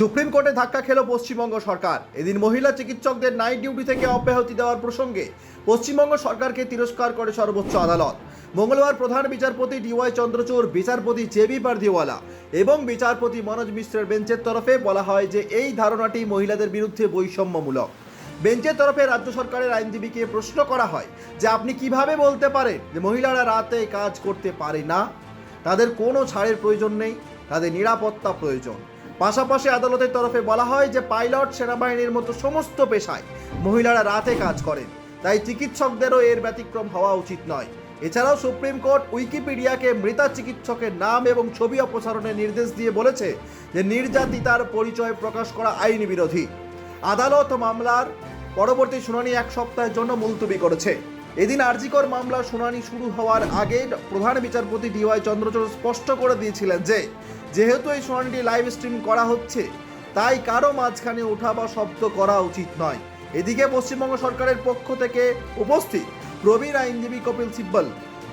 Supreme কোর্টে ধাক্কা খেল পশ্চিমবঙ্গ সরকার। এদিন মহিলা চিকিৎসকদের নাইট ডিউটি থেকে অব্যাহতি দেওয়ার প্রসঙ্গে পশ্চিমবঙ্গ সরকারকে তিরস্কার করে সর্বোচ্চ আদালত। মঙ্গলবার প্রধান বিচারপতি ডিওয়াই চন্দ্রচূড়, বিচারপতি জেবি পারদিওয়ালা এবং বিচারপতি মনোজ মিশ্রের বেঞ্চের তরফে বলা হয় যে এই ধারণাটি মহিলাদের বিরুদ্ধে বৈষম্যমূলক। বেঞ্চের তরফে রাজ্য সরকারের আইনজীবীকে প্রশ্ন করা হয় যে আপনি কীভাবে বলতে পারেন যে মহিলারা রাতে কাজ করতে পারে না? তাদের কোনো ছাড়ের প্রয়োজন নেই, তাদের নিরাপত্তা প্রয়োজন। পাশাপাশি আদালতের তরফে বলা হয় যে পাইলট সেনাবাহিনীর মতো সমস্ত পেশায় মহিলারা রাতে কাজ করেন। তাই চিকিৎসকদেরও এর ব্যতিক্রম হওয়া উচিত নয়। এছাড়াও সুপ্রিম কোর্ট উইকিপিডিয়াকে মৃতা চিকিৎসকের নাম এবং ছবি অপসারণের নির্দেশ দিয়ে বলেছে যে নির্যাতিতার পরিচয় প্রকাশ করা আইন বিরোধী। আদালত মামলার পরবর্তী শুনানি এক সপ্তাহের জন্য মুলতবি করেছে। এদিন আরজিকর মামলার শুনানি শুরু হওয়ার আগে প্রধান বিচারপতি ডিওয়াই চন্দ্রচূড় স্পষ্ট করে দিয়েছিলেন যে, যেহেতু এই শুনানিটি লাইভ স্ট্রিম করা হচ্ছে, তাই কারও মাঝখানে ওঠা বা শব্দ করা উচিত নয়। এদিকে পশ্চিমবঙ্গ সরকারের পক্ষ থেকে উপস্থিত প্রবীণ আইনজীবী কপিল সিব্বল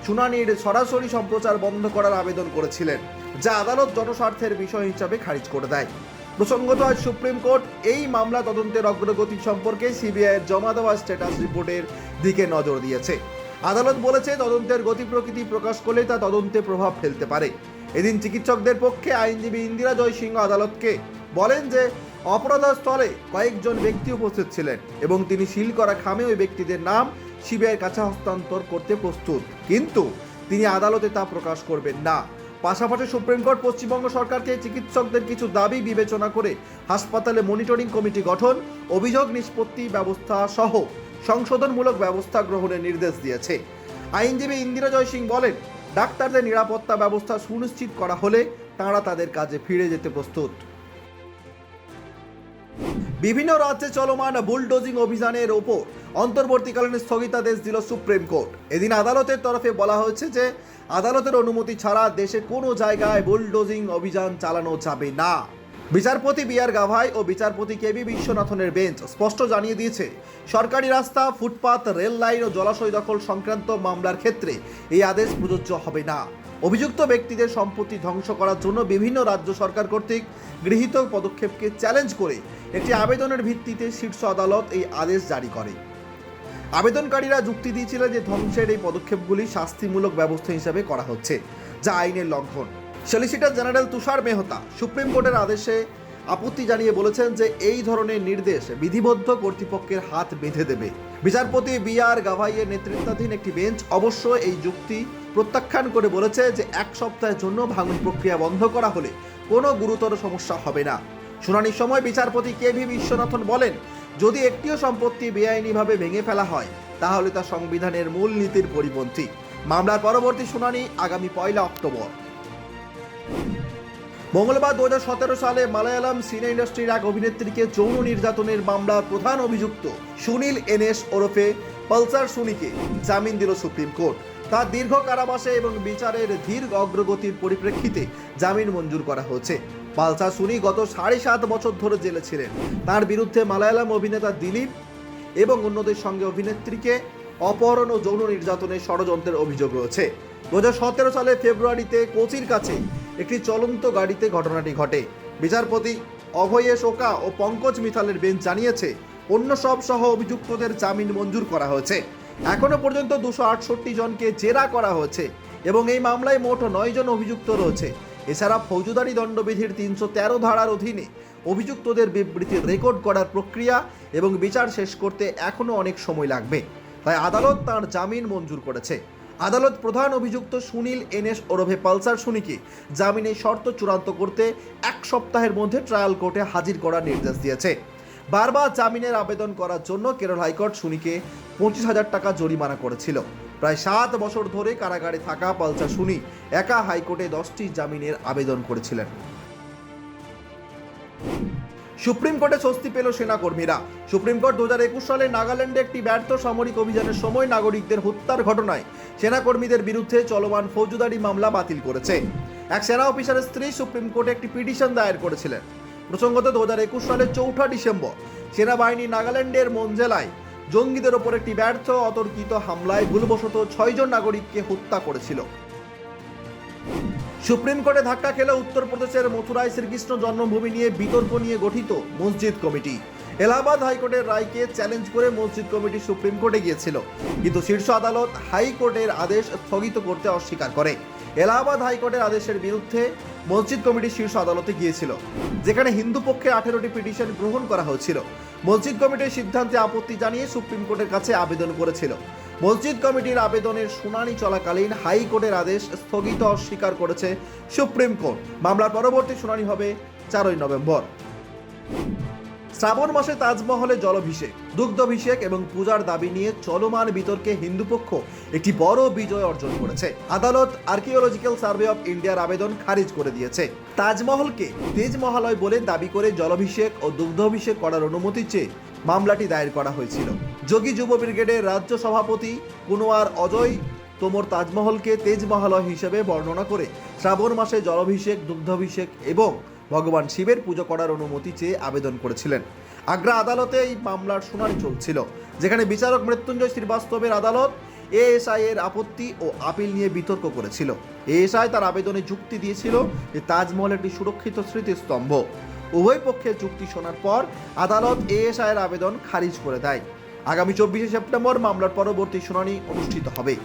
শুনানির সরাসরি সম্প্রচার বন্ধ করার আবেদন করেছিলেন, যা আদালত জনস্বার্থের বিষয় হিসাবে খারিজ করে দেয়। প্রসঙ্গত, আজ সুপ্রিম কোর্ট এই মামলা তদন্তের অগ্রগতি সম্পর্কে সিবিআইয়ের জমা দেওয়া স্ট্যাটাস রিপোর্টের দিকে নজর দিয়েছে। আদালত বলেছে, তদন্তের গতি প্রকৃতি প্রকাশ করলে তা তদন্তে প্রভাব ফেলতে পারে। এদিন চিকিৎসকদের পক্ষে আইনজীবী ইন্দিরা জয় সিংহ আদালতকে বলেন যে অপরাধস্থলে কয়েকজন ব্যক্তি উপস্থিত ছিলেন এবং তিনি সিল করা খামে ওই ব্যক্তিদের নাম সিবিআইয়ের কাছে হস্তান্তর করতে প্রস্তুত। কিন্তু তিনি আদালতে তা প্রকাশ করবেন না। পাশাপাশি সুপ্রিম কোর্ট পশ্চিমবঙ্গ সরকারকে চিকিৎসকদের কিছু দাবি বিবেচনা করে হাসপাতালে মনিটরিং কমিটি গঠন, অভিযোগ নিষ্পত্তি ব্যবস্থা সহ সংশোধনমূলক ব্যবস্থা গ্রহণের নির্দেশ দিয়েছে। আইনজীবী ইন্দিরা জয় সিং বলেন, ডাক্তারদের নিরাপত্তা ব্যবস্থা সুনিশ্চিত করা হলে তাঁরা তাদের কাজে ফিরে যেতে প্রস্তুত। বিভিন্ন রাজ্যে চলমান বুলডোজিং অভিযানের ওপর অন্তর্বর্তীকালীন স্থগিতাদেশ দিল সুপ্রিম কোর্ট। এদিন আদালতের তরফে বলা হয়েছে যে, আদালতের অনুমতি ছাড়া দেশে কোনো জায়গায় বুলডোজিং অভিযান চালানো যাবে না। বিচারপতি বি আর গাভাই ও বিচারপতি কেবি বিশ্বনাথনের বেঞ্চ স্পষ্ট জানিয়ে দিয়েছে, সরকারি রাস্তা, ফুটপাত, রেল লাইন ও জলাশয় দখল সংক্রান্ত মামলার ক্ষেত্রে এই আদেশ প্রযোজ্য হবে না। অভিযুক্ত ব্যক্তিদের সম্পত্তি ধ্বংস করার জন্য বিভিন্ন রাজ্য সরকার কর্তৃক গৃহীত পদক্ষেপকে চ্যালেঞ্জ করে একটি আবেদনের ভিত্তিতে শীর্ষ আদালত এই আদেশ জারি করে। আবেদনকারীরা যুক্তি দিয়েছিলেন যে ধ্বংসের এই পদক্ষেপগুলি শাস্তিমূলক ব্যবস্থা হিসাবে করা হচ্ছে, যা আইনের লঙ্ঘন। Solicitor general Tushar Mehta supreme কোর্টের আদেশে আপত্তি জানিয়ে বলেছেন যে এই ধরনের নির্দেশ বিধিবদ্ধ কর্তৃপক্ষের হাত বেঁধে দেবে। বিচারপতি বি আর গাভাইয়ের নেতৃত্বাধীন একটি বেঞ্চ অবশ্য এই যুক্তি প্রত্যাখ্যান করে বলেছে যে এক সপ্তাহের জন্য ভাঙন প্রক্রিয়া বন্ধ করা হলে কোনো গুরুতর সমস্যা হবে না। শুনানির সময় বিচারপতি কে ভি বিশ্বনাথন বলেন যদি একটিও সম্পত্তি বেআইনিভাবে ভেঙে ফেলা হয়, তাহলে তা সংবিধানের মূল নীতির পরিপন্থী। মামলার পরবর্তী শুনানি আগামী পয়লা অক্টোবর। মঙ্গলবার দু হাজার সতেরো সালে মালায়ালাম সিনে ইন্ডাস্ট্রির এক অভিনেত্রীকে যৌন নির্যাতনের মামলার প্রধান অভিযুক্ত সুনীল এনএস ওরফে পালসার সুনিকে জামিন দিল সুপ্রিম কোর্ট। তার দীর্ঘ কারাবাসে এবং বিচারের ধীর অগ্রগতির পরিপ্রেক্ষিতে জামিন মঞ্জুর করা হয়েছে। পালসার সুনি গত সাড়ে সাত বছর ধরে জেলে ছিলেন। তার বিরুদ্ধে মালায়ালাম অভিনেতা দিলীপ এবং অন্যদের সঙ্গে অভিনেত্রীকে অপহরণ ও যৌন নির্যাতনের ষড়যন্ত্রের অভিযোগ রয়েছে। দু হাজার সালে ফেব্রুয়ারিতে কোচির কাছে একটি চলন্ত গাড়িতে ঘটনাটি ঘটে। বিচারপতি অভয়েশ ওকা ও পঙ্কজ মিথালের বেঞ্চ জানিয়েছে, অন্য সব সহ অভিযুক্তদের জামিন মঞ্জুর করা হয়েছে। এখনও পর্যন্ত দুশো আটষট্টি জনকে জেরা করা হয়েছে এবং এই মামলায় মোট নয় জন অভিযুক্ত রয়েছে। এছাড়া ফৌজদারি দণ্ডবিধির তিনশো তেরো ধারার অধীনে অভিযুক্তদের বিবৃতি রেকর্ড করার প্রক্রিয়া এবং বিচার শেষ করতে এখনও অনেক সময় লাগবে। তাই আদালত তার জামিন মঞ্জুর করেছে। আদালত প্রধান অভিযুক্ত সুনীল এনএস ওরভে পালসার সুনিকে জামিনের শর্ত চূড়ান্ত করতে এক সপ্তাহের মধ্যে ট্রায়াল কোর্টে হাজির করার নির্দেশ দিয়েছে। বারবার জামিনের আবেদন করার জন্য কেরল হাইকোর্ট সুনিকে পঁচিশ হাজার টাকা জরিমানা করেছিল। প্রায় সাত বছর ধরে কারাগারে থাকা পালসার সুনি একা হাইকোর্টে দশটি জামিনের আবেদন করেছিলেন। সুপ্রিম কোর্টে স্বস্তি পেল সেনাকর্মীরা। সুপ্রিম কোর্ট দু সালে নাগাল্যান্ডে একটি ব্যর্থ সামরিক অভিযানের সময় নাগরিকদের হত্যার ঘটনায় সেনাকর্মীদের বিরুদ্ধে চলমান ফৌজদারি মামলা বাতিল করেছে। এক সেনা অফিসারের স্ত্রী সুপ্রিম কোর্টে একটি পিটিশন দায়ের করেছিলেন। প্রসঙ্গত দু হাজার একুশ সালের চৌঠা ডিসেম্বর সেনাবাহিনী নাগাল্যান্ডের মঞ্জেলায় জঙ্গিদের ওপর একটি ব্যর্থ, অতর্কিত হামলায় ভুলবশত ছয়জন নাগরিককে হত্যা করেছিল। সুপ্রিম কোর্টে ধাক্কা খেলে উত্তরপ্রদেশের মথুরায় শ্রীকৃষ্ণ জন্মভূমি নিয়ে বিতর্ক নিয়ে গঠিত মসজিদ কমিটি। এলাহাবাদ হাইকোর্টের রায়কে চ্যালেঞ্জ করে মসজিদ কমিটি সুপ্রিম কোর্টে গিয়েছিল। কিন্তু শীর্ষ আদালত হাইকোর্টের আদেশ স্থগিত করতে অস্বীকার করে। এলাহাবাদ হাইকোর্টের আদেশের বিরুদ্ধে মসজিদ কমিটি শীর্ষ আদালতে গিয়েছিল, যেখানে হিন্দু পক্ষে আঠেরোটি পিটিশন গ্রহণ করা হয়েছিল। মসজিদ কমিটির সিদ্ধান্তে আপত্তি জানিয়ে সুপ্রিম কোর্টের কাছে আবেদন করেছিল। মসজিদ কমিটির আবেদনের শুনানি চলাকালীন হাইকোর্টের আদেশ স্থগিত অস্বীকার করেছে সুপ্রিম কোর্ট। মামলার পরবর্তী শুনানি হবে চারই নভেম্বর। শ্রাবণ মাসে তাজমহলে জলভিষেক, দুগ্ধভিষেক এবং পূজার দাবি নিয়ে চলমান বিতর্কে হিন্দু পক্ষ একটি বড় বিজয় অর্জন করেছে। আদালত আর্কিওলজিক্যাল সার্ভে অফ ইন্ডিয়ার আবেদন খারিজ করে দিয়েছে। তাজমহলকে তেজমহালয় বলে দাবি করে জলভিষেক ও দুগ্ধভিষেক করার অনুমতি চেয়ে মামলাটি দায়ের করা হয়েছিল। যোগী যুব ব্রিগেডের রাজ্য সভাপতি কুনোয়ার অজয় তোমর তাজমহলকে তেজমহালয় হিসেবে বর্ণনা করে শ্রাবণ মাসে জলভিষেক, দুগ্ধভিষেক এবং ভগবান শিবের পুজো করার অনুমতি চেয়ে আবেদন করেছিলেন। আগ্রা আদালতে এই মামলার শুনানি চলছিল, যেখানে বিচারক মৃত্যুঞ্জয় শ্রীবাস্তবের আদালত এএসআই এর আপত্তি ও আপিল নিয়ে বিতর্ক করেছিল। এএসআই তার আবেদনে যুক্তি দিয়েছিল যে তাজমহল একটি সুরক্ষিত স্মৃতিস্তম্ভ। উভয় পক্ষের যুক্তি শোনার পর আদালত এএসআই এর আবেদন খারিজ করে দেয়। আগামী চব্বিশে সেপ্টেম্বর মামলার পরবর্তী শুনানি অনুষ্ঠিত হবে।